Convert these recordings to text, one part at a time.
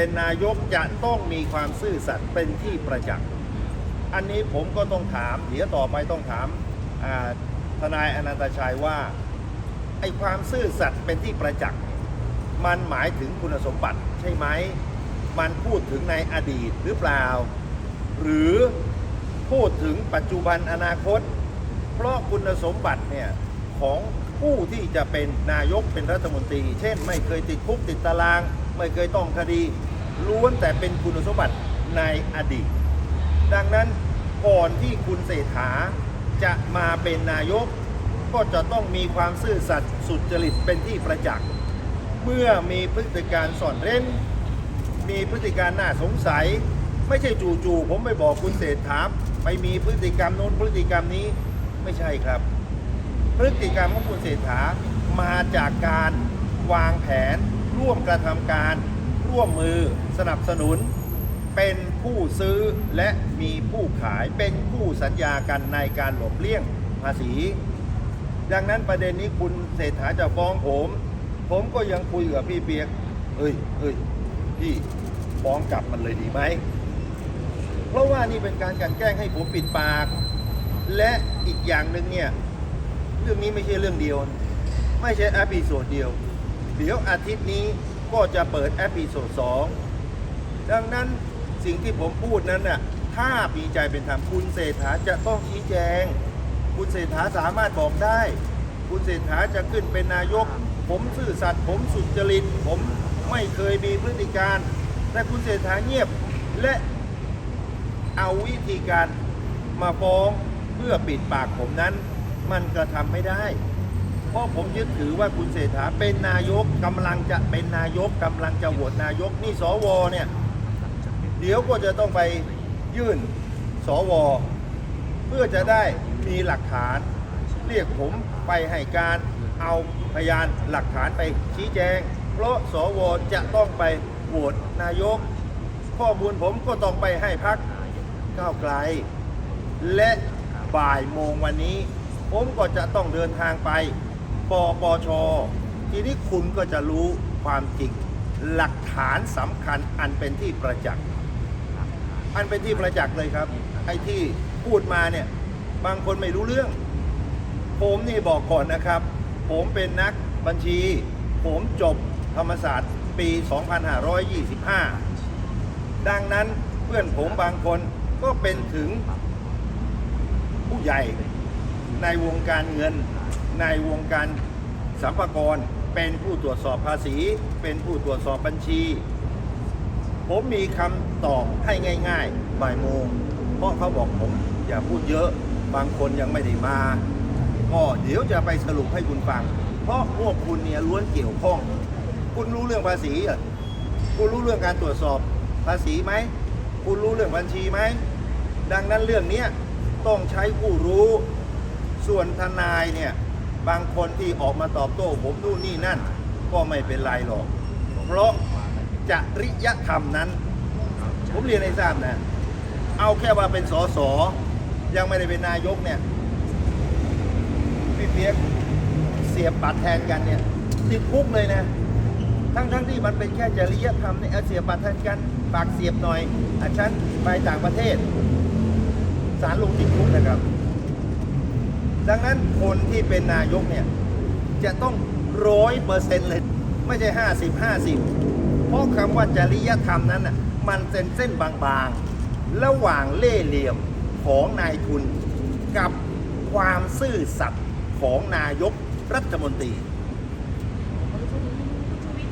เป็นนายกจะต้องมีความซื่อสัตย์เป็นที่ประจักษ์ อันนี้ผมก็ต้องถาม เดี๋ยวต่อไปต้องถามทนายอนันตชัยว่าไอ้ความซื่อสัตย์เป็นที่ประจักษ์มันหมายถึงคุณสมบัติใช่ไหม มันพูดถึงในอดีตหรือเปล่า หรือพูดถึงปัจจุบันอนาคต เพราะคุณสมบัติเนี่ยของผู้ที่จะเป็นนายกเป็นรัฐมนตรี เช่น ไม่เคยติดคุกติดตาราง ไม่เคยต้องคดี ล้วนแต่เป็นคุณสมบัติในอดีต ดังนั้นก่อนที่คุณเศรษฐาจะมาเป็นนายก ก็จะต้องมีความซื่อสัตย์สุจริตเป็นที่ประจักษ์ เมื่อมีพฤติการซ่อนเร้น มีพฤติการน่าสงสัย ไม่ใช่จู่ๆผมไปบอกคุณเศรษฐาไปมีพฤติกรรมโน้นพฤติกรรมนี้ไม่ใช่ครับ พฤติกรรมของคุณเศรษฐามาจากการวางแผนร่วมกระทำการ ร่วมมือสนับสนุน เป็นผู้ซื้อและมีผู้ขายเป็นผู้สัญญากันในการหลบเลี่ยงภาษี ดังนั้นประเด็นนี้คุณเศรษฐาจะฟ้องผม ผมก็ยังคุยกับพี่เปียกเอ้ยเอ้ยพี่ฟ้องกลับมันเลยดีไหม เพราะว่านี่เป็นการกันแกล้งให้ผมปิดปาก และอีกอย่างหนึ่งเนี่ยเรื่องนี้ไม่ใช่เรื่องเดียว ไม่ใช่อพิโซดเดียว เดี๋ยวอาทิตย์นี้ ก็จะเปิดแอพิโซดสองดังนั้นสิ่งที่ผมพูดนั้นน่ะถ้ามีใจเป็นธรรมคุณเศรษฐาจะต้องชี้แจง คุณเศรษฐาสามารถบอกได้ คุณเศรษฐาจะขึ้นเป็นนายก ผมซื่อสัตย์ผมสุจริต ผมไม่เคยมีพฤติการ แต่คุณเศรษฐาเงียบและเอาวิธีการมาฟ้องเพื่อปิดปากผมนั้น มันกระทำไม่ได้ เพราะผมยึดถือว่าคุณเศรษฐาเป็นนายกกำลังจะเป็นนายกกำลังจะโหวตนายกนี่สวเนี่ย เดี๋ยวก็จะต้องไปยื่นสวเพื่อจะได้มีหลักฐาน เรียกผมไปให้การเอาพยานหลักฐานไปชี้แจง เพราะสวจะต้องไปโหวตนายก ข้อมูลผมก็ต้องไปให้พักก้าวไกล และบ่ายโมงวันนี้ ผมก็จะต้องเดินทางไป ปปช ทีนี้คุณก็จะรู้ความจริง หลักฐานสำคัญอันเป็นที่ประจักษ์ อันเป็นที่ประจักษ์เลยครับ ไอ้ที่พูดมาเนี่ย บางคนไม่รู้เรื่อง ผมนี่บอกก่อนนะครับ ผมเป็นนักบัญชี ผมจบธรรมศาสตร์ปี 2525 ดังนั้นเพื่อนผมบางคนก็เป็นถึงผู้ใหญ่ในวงการเงิน ในวงการสัมภากรเป็นผู้ตรวจสอบภาษี เป็นผู้ตรวจสอบบัญชี ผมมีคำตอบให้ง่าย ๆ บ่ายโมง เพราะเขาบอกผมอย่าพูดเยอะ บางคนยังไม่ได้มา ก็เดี๋ยวจะไปสรุปให้คุณฟัง เพราะพวกคุณเนี่ยล้วนเกี่ยวข้อง คุณรู้เรื่องภาษีเหรอคุณรู้เรื่องการตรวจสอบภาษีไหม คุณรู้เรื่องบัญชีไหม ดังนั้นเรื่องนี้ต้องใช้ผู้รู้ ส่วนทนายเนี่ย บางคนที่ออกมาตอบโต้ผมนู่นนี่นั่น ก็ไม่เป็นไรหรอก เพราะจริยธรรมนั้น ผมเรียนให้ทราบนะ เอาแค่ว่าเป็นสสยังไม่ได้เป็นนายกเนี่ยพี่เปียกเสียบบัตรแทนกันเนี่ยติดคุกเลยนะ ทั้งทั้งที่มันเป็นแค่จริยธรรมเนี่ยเอาเสียบบัตรแทนกันปากเสียบหน่อยอาฉันไปต่างประเทศศาลลงติดคุกนะครับ ดังนั้นคนที่เป็นนายกเนี่ย จะต้องร้อยเปอร์เซ็นต์เลย ไม่ใช่ห้าสิบห้าสิบเพราะคำว่าจริยธรรมนั้นน่ะมันเป็นเส้นบางๆ ระหว่างเล่ห์เหลี่ยมของนายทุนกับความซื่อสัตย์ของนายกรัฐมนตรีคุณชูวิ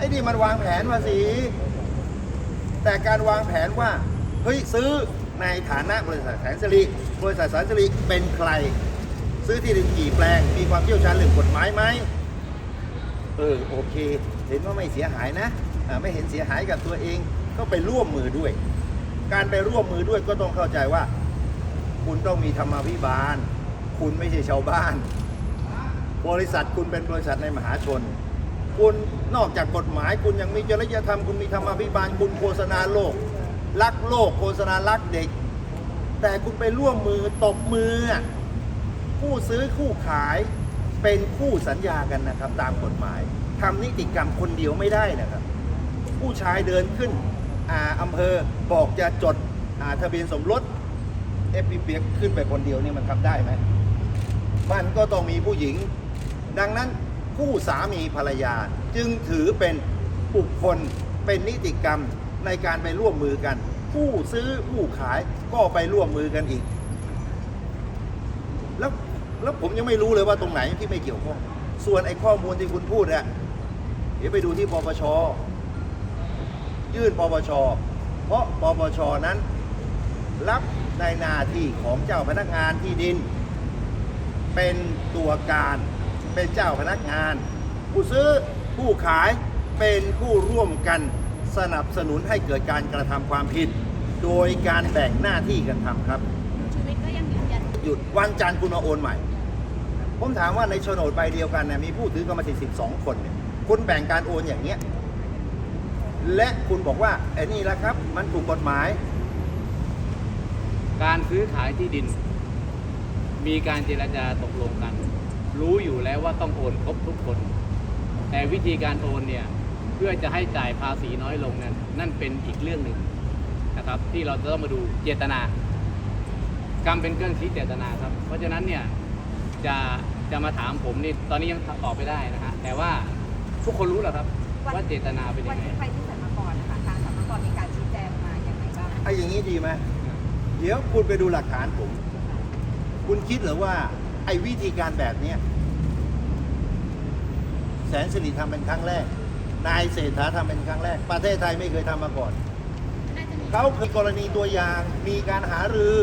ไอ้นี่มันวางแผนภาษีแต่การวางแผนว่าเฮ้ยซื้อในฐานะบริษัทแสนสิริบริษัทแสนสิริเป็นใคร ซื้อที่ดินกี่แปลง มีความเชี่ยวชาญเรื่องกฎหมายไหมเออโอเค เห็นว่าไม่เสียหายนะไม่เห็นเสียหายกับตัวเองก็ไปร่วมมือด้วย การไปร่วมมือด้วยก็ต้องเข้าใจว่า คุณต้องมีธรรมาภิบาล คุณไม่ใช่ชาวบ้าน บริษัทคุณเป็นบริษัทในมหาชน คุณนอกจากกฎหมาย คุณยังมีจริยธรรมคุณมีธรรมาภิบาลคุณโฆษณาโลกรักโลกโฆษณารักเด็ก แต่คุณไปร่วมมือตบมืออะคู่ซื้อคู่ขายเป็นคู่สัญญากันนะครับ ตามกฎหมายทำนิติกรรมคนเดียวไม่ได้นะครับ ผู้ชายเดินขึ้นอ่าอำเภอบอกจะจดทะเบียนสมรสเอฟพีเปียกขึ้นไปคนเดียวนี่มันทำได้ไหมมันก็ต้องมีผู้หญิง ดังนั้น คู่สามีภรรยา จึงถือเป็นบุคคลเป็นนิติกรรมในการไปร่วมมือกัน ผู้ซื้อผู้ขายก็ไปร่วมมือกันอีก แล้วแล้วผมยังไม่รู้เลยว่าตรงไหนที่ไม่เกี่ยวข้อง ส่วนไอ้ข้อมูลที่คุณพูดเนี่ยเดี๋ยวไปดูที่ปปช ยื่นปปช เพราะปปชนั้น รับในหนาที่ของเจ้าพนักงานที่ดิน เป็นตัวการ เป็นเจ้าพนักงาน ผู้ซื้อผู้ขายเป็นผู้ร่วมกันสนับสนุนให้เกิดการกระทำความผิด โดยการแบ่งหน้าที่กันทำครับชีวิตก็ยังยืนยันหยุดวันจันทร์คุณมาโอนใหม่ ผมถามว่าในโฉนดใบเดียวกันเนี่ยมีผู้ถือกรรมสิทธิ์12 คนเนี่ยคุณแบ่งการโอนอย่างเงี้ยและคุณบอกว่าไอ้นี่แหละครับ มันถูกกฎหมาย การซื้อขายที่ดิน มีการเจรจาตกลงกัน รู้อยู่แล้วว่าต้องโอนครบทุกคน แต่วิธีการโอนเนี่ยเพื่อจะให้จ่ายภาษีน้อยลงนั้นนั่นเป็นอีกเรื่องหนึ่งนะครับ ที่เราจะต้องมาดูเจตนากรรมเป็นเครื่องชี้เจตนาครับ เพราะฉะนั้นเนี่ยจะจะมาถามผมนี่ตอนนี้ยังตอบไม่ได้นะฮะแต่ว่าทุกคนรู้แล้วครับ ว่าเจตนาเป็นวัยันงไง ที่ไปที่สรรพากรนะคะทางสรรพากรมีการชี้แจงมาอย่างไรบ้าง ไอ้อย่างนี้ดีไหมเดี๋ยวคุณไปดูหลักฐานผม คุณคิดเหรือว่าไอ้วิธีการแบบเนี้ยแสนสิริทำเป็นครั้งแรก นายเศรษฐาทำเป็นครั้งแรก ประเทศไทยไม่เคยทำมาก่อนน่าจะมีเขาคือกรณีตัวอย่าง มีการหารือ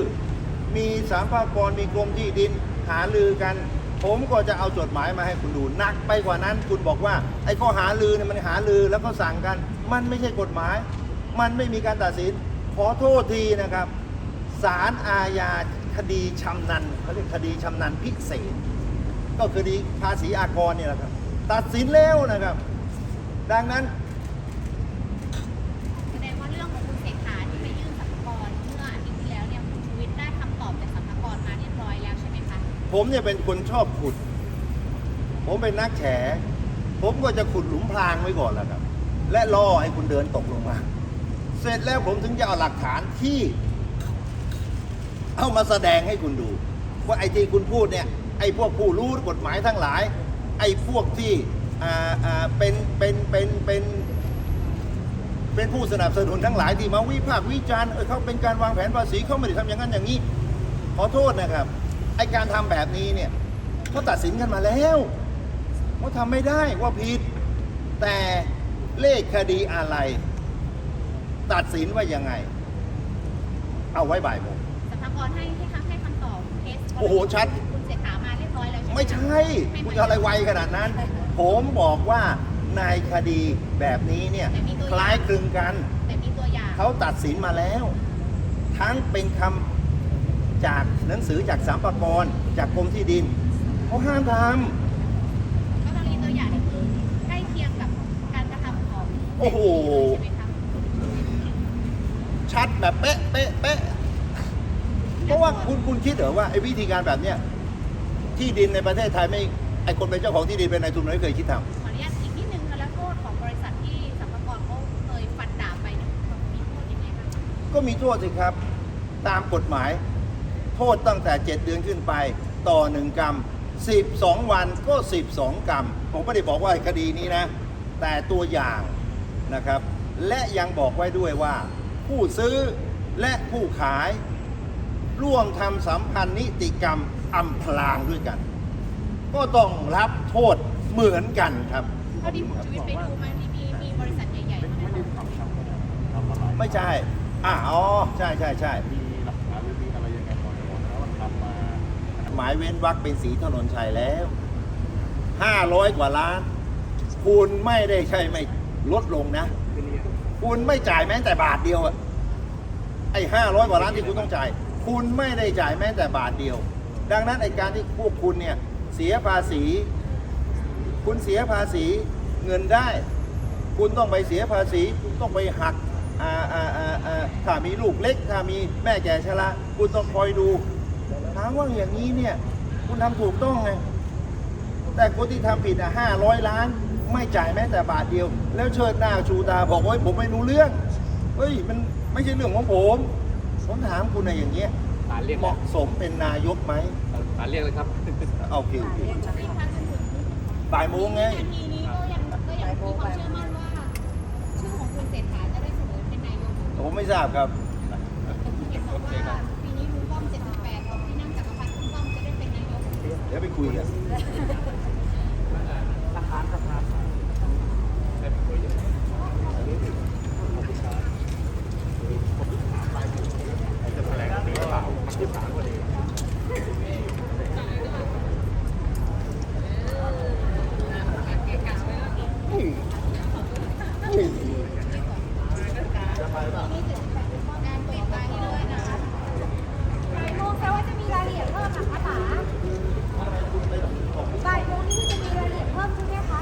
มีสามภาคกรมีกรมที่ดิน หารือกัน ผมก็จะเอาจดหมายมาให้คุณดูหนักไปกว่านั้น คุณบอกว่า ไอ้ข้อหารือเนี่ยมันหารือแล้วก็สั่งกัน มันไม่ใช่กฎหมาย มันไม่มีการตัดสิน ขอโทษทีนะครับศาลอาญา คดีชำนันเขาเรียกคดีชำนันพิเศษ ก็คือคดีภาษีอากรเนี่ยแหละครับ ตัดสินแล้วนะครับ ดังนั้นแสดงว่าเรื่องของคุณเศรษฐาที่ไปยื่นสรรพากรเมื่ออาทิตย์ที่แล้วเนี่ยคุณชูวิทย์ได้คำตอบจากสรรพากรมาเรียบร้อยแล้วใช่ไหมคะ ผมเนี่ยเป็นคนชอบขุด ผมเป็นนักแฉ ผมก็จะขุดหลุมพรางไว้ก่อนแหละครับ และรอให้คุณเดินตกลงมา เสร็จแล้วผมถึงจะเอาหลักฐานที่ เอามาแสดงให้คุณดู ว่าไอ้ที่คุณพูดเนี่ยไอ้พวกผู้รู้กฎหมายทั้งหลาย ไอ้พวกที่อ่าอ่าเป็นเป็นเป็นเป็นเป็นผู้สนับสนุนทั้งหลายที่มาวิพากษ์วิจารณ์เออเขาเป็นการวางแผนภาษีเขาไม่ได้ทำอย่างนั้นอย่างนี้ ขอโทษนะครับไอการทำแบบนี้เนี่ยเขาตัดสินกันมาแล้วว่าทำไม่ได้ว่าผิด แต่เลขคดีอะไร ตัดสินว่ายังไง เอาไว้บ่ายโมง กรให้ให้คำให้คำตอบเคสโอ้โหชัด คุณเศรษฐามาเรียบร้อยแล้วใช่ไหมไม่ใช่ คุณจะอะไรไวขนาดนั้น ผมบอกว่าในคดีแบบนี้เนี่ยคล้ายคลึงกัน แต่มีตัวอย่างเขาตัดสินมาแล้ว ทั้งเป็นคำจากหนังสือจากสามปกรจากกรมที่ดินเขาห้ามทก็กรณีตัวอย่างนี่คือใกล้เคียงกับการกระทำของโอ้โหใช่ไหมคะำชัดแบบเป๊ะเป๊ะเป๊ะ เพราะว่าคุณคุณคิดเหรอว่าไอ้วิธีการแบบเนี้ยที่ดินในประเทศไทยไม่ไอ้คนเป็นเจ้าของที่ดินเป็นนายทุนไม่เคยคิดทำขออนุญาตอีกนิดนึงค่ะแล้วโทษของบริษัทที่สรรพากรเขาเคยฟันดาบไปเนี่ยมีโทษยังไงบ้างก็มีโทษสิครับ ตามกฎหมาย โทษตั้งแต่ 7 เดือนขึ้นไป ต่อ 1 กรรม 12 วันก็ 12 กรรม ผมไม่ได้บอกว่าคดีนี้นะ แต่ตัวอย่างนะครับ และยังบอกไว้ด้วยว่า ผู้ซื้อและผู้ขาย ร่วมทำสัมพันธ์นิติกรรมอำพรางด้วยกัน ก็ต้องรับโทษเหมือนกันครับเท่าที่คุณชีวิตไปดูมานี่มีมีบริษัทใหญ่ๆเท่านั้นไม่ใช่อ่าอ๋อใช่ใช่ใช่มีหลักฐานหรือมีอะไรยังไงพอจะบอกนะว่าทำมาหมายเว้นวักเป็นสีถนนชัยแล้ว500กว่าล้าน คุณไม่ได้ใช่ไม่ลดลงนะ คุณไม่จ่ายแม้แต่บาทเดียวอะไอ้500กว่าล้านที่คุณต้องจ่าย คุณไม่ได้จ่ายแม้แต่บาทเดียว ดังนั้นไอการที่พวกคุณเนี่ยเสียภาษี คุณเสียภาษีเงินได้ คุณต้องไปเสียภาษี คุณต้องไปหักถ้ามีลูกเล็ก ถ้ามีแม่แก่ชราคุณต้องคอยดูถามว่าอย่างนี้เนี่ย คุณทำถูกต้องไง แต่คนที่ทำผิดอะห้าร้อยล้าน ไม่จ่ายแม้แต่บาทเดียว แล้วเชิดหน้าชูตาบอกว่าผมไม่รู้เรื่อง เฮ้ย มันไม่ใช่เรื่องของผม ผมถามคุณนะอย่างเงี้ยศาลเรียกเหแล้วมาะสมเป็นนายกไหมศาลเรียกเลยครับ โอเคโอเคที่พักจนถึงบ่ายโมงไง นาทีนี้ก็ยังก็ยังมีความเชื่อมั่นว่า ชื่อของคุณเศรษฐาจะได้เสนอเป็นนายกผมไม่ทราบครับ เห็นบอกว่าปีนี้ลุงป้อม78ของที่นั่งจักรพรรดิลุงป้อมจะได้เป็นนายก เดี๋ยวไปคุยกัน งานปิดตานี้ด้วยนะคะ บ่ายโมงแปลว่าจะมีรายละเอียดเพิ่มเหรอคะป๋าบ่ายโมงนี่คือจะมีรายละเอียดเพิ่มใช่ไหมคะ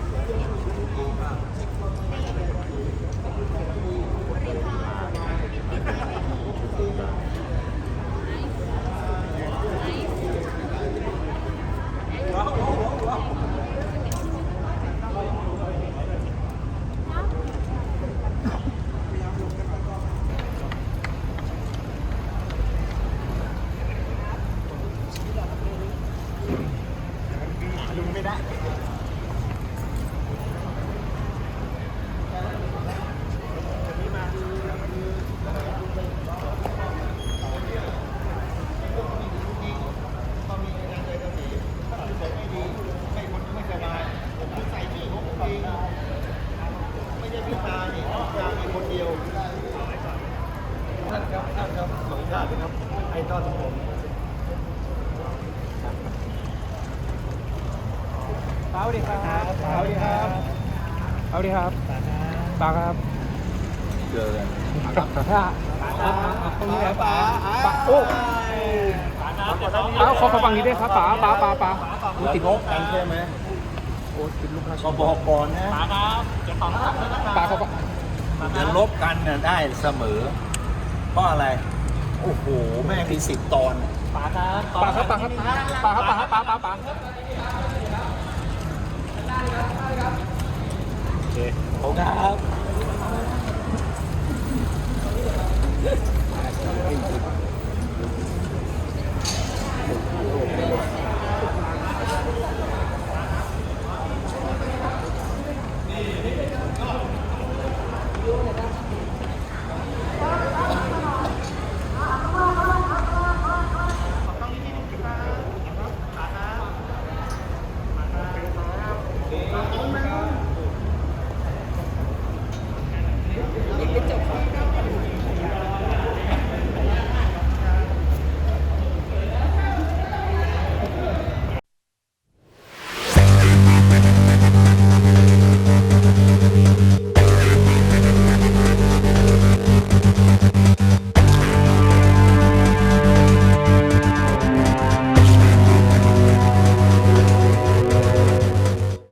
ไม่ใช่พิการนี่พิการมีคนเดียว ท่านครับท่านครับขออนุญาตนะครับไอดอลของผม สวัสดีครับสวัสดีครับสวัสดีครับปาครับ เจอกันป้าตรงนี้ครับป้าป้าโอ้เอาขอขอฟังนี้ด้วยครับป้าป้าป้าป้าเราติดลบกันใช่ไหมโอ้ติดลูกค้าก็บอกก่อนนะป้าครับเขาก็จะลบกันน่ะได้เสมอ เพราะอะไร โอ้โห แม่มีสิบตอนป้าครับป้าครับป้าครับป้าครับป้าครับป้าป้า คขอบคุณครับ